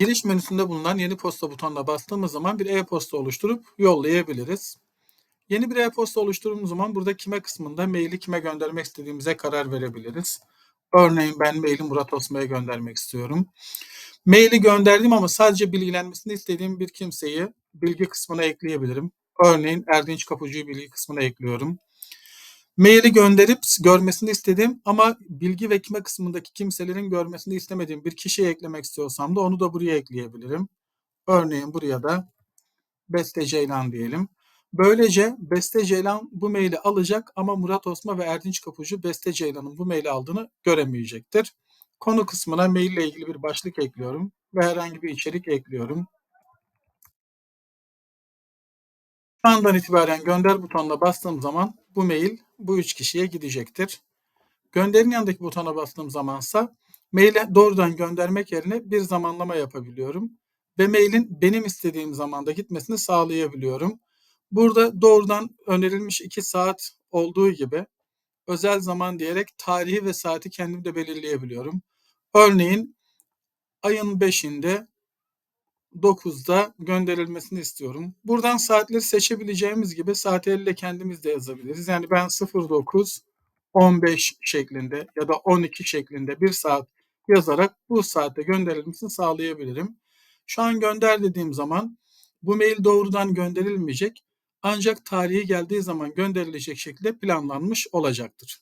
Giriş menüsünde bulunan yeni posta butonuna bastığımız zaman bir e-posta oluşturup yollayabiliriz. Yeni bir e-posta oluşturduğumuz zaman burada kime kısmında maili kime göndermek istediğimize karar verebiliriz. Örneğin ben maili Murat Osman'a göndermek istiyorum. Maili gönderdim ama sadece bilgilenmesini istediğim bir kimseyi bilgi kısmına ekleyebilirim. Örneğin Erdinç Kapıcı'yı bilgi kısmına ekliyorum. Maili gönderip görmesini istedim ama bilgi ve kime kısmındaki kimselerin görmesini istemediğim bir kişiyi eklemek istiyorsam da onu da buraya ekleyebilirim. Örneğin buraya da Beste Ceylan diyelim. Böylece Beste Ceylan bu maili alacak ama Murat Osman ve Erdinç Kapıcı Beste Ceylan'ın bu maili aldığını göremeyecektir. Konu kısmına mail ile ilgili bir başlık ekliyorum ve herhangi bir içerik ekliyorum. Şu andan itibaren gönder butonuna bastığım zaman bu mail bu üç kişiye gidecektir. Gönderin yanındaki butona bastığım zamansa maile doğrudan göndermek yerine bir zamanlama yapabiliyorum ve mailin benim istediğim zamanda gitmesini sağlayabiliyorum. Burada doğrudan önerilmiş 2 saat olduğu gibi özel zaman diyerek tarihi ve saati kendim de belirleyebiliyorum. Örneğin ayın 5'inde 9'da gönderilmesini istiyorum. Buradan saatleri seçebileceğimiz gibi saat elle kendimiz de yazabiliriz. Yani ben 09 15 şeklinde ya da 12 şeklinde bir saat yazarak bu saatte gönderilmesini sağlayabilirim. Şu an gönder dediğim zaman bu mail doğrudan gönderilmeyecek ancak tarihi geldiği zaman gönderilecek şekilde planlanmış olacaktır.